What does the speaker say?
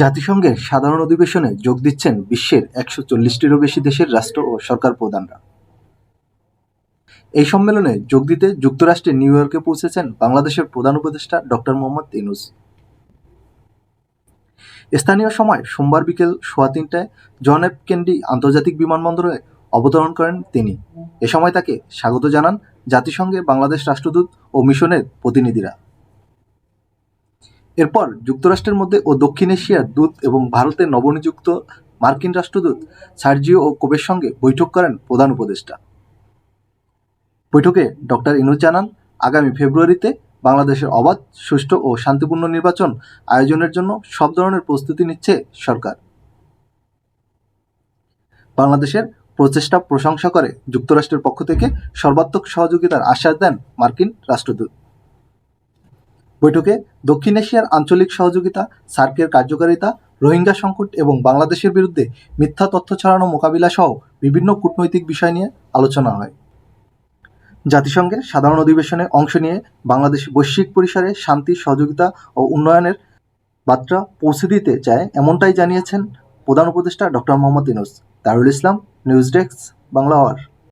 জাতিসংঘের সাধারণ অধিবেশনে যোগ দিচ্ছেন বিশ্বের একশো চল্লিশটিরও বেশি দেশের রাষ্ট্র ও সরকার প্রধানরা। এই সম্মেলনে যোগ দিতে যুক্তরাষ্ট্রের নিউ ইয়র্কে পৌঁছেছেন বাংলাদেশের প্রধান উপদেষ্টা ডক্টর মোহাম্মদ ইউনূস। স্থানীয় সময় সোমবার বিকেল সোয়া তিনটায় জন এফ কেন্ডি আন্তর্জাতিক বিমানবন্দরে অবতরণ করেন তিনি। এ সময় তাকে স্বাগত জানান জাতিসংঘে বাংলাদেশ রাষ্ট্রদূত ও মিশনের প্রতিনিধিরা। এরপর যুক্তরাষ্ট্রের মধ্যে ও দক্ষিণ এশিয়ার দূত এবং ভারতের নবনিযুক্ত মার্কিন রাষ্ট্রদূত সার্জিও ও কোবের সঙ্গে বৈঠক করেন প্রধান উপদেষ্টা। বৈঠকে ডক্টর ইনুজ জানান, আগামী ফেব্রুয়ারিতে বাংলাদেশের অবাধ, সুষ্ঠু ও শান্তিপূর্ণ নির্বাচন আয়োজনের জন্য সব ধরনের প্রস্তুতি নিচ্ছে সরকার। বাংলাদেশের প্রচেষ্টা প্রশংসা করে যুক্তরাষ্ট্রের পক্ষ থেকে সর্বাত্মক সহযোগিতার আশ্বাস দেন মার্কিন রাষ্ট্রদূত। বৈঠকে দক্ষিণ এশিয়ার আঞ্চলিক সহযোগিতা, সার্কের কার্যকারিতা, রোহিঙ্গা সংকট এবং বাংলাদেশের বিরুদ্ধে মিথ্যা তথ্য ছড়ানো মোকাবিলা সহ বিভিন্ন কূটনৈতিক বিষয় নিয়ে আলোচনা হয়। জাতিসংঘের সাধারণ অধিবেশনে অংশ নিয়ে বাংলাদেশ বৈশ্বিক পরিসরে শান্তি, সহযোগিতা ও উন্নয়নের বার্তা পৌঁছে দিতে চায় এমনটাই জানিয়েছেন প্রধান উপদেষ্টা doctor Mohammad Yunus. Darul Islam, news desk, Bangla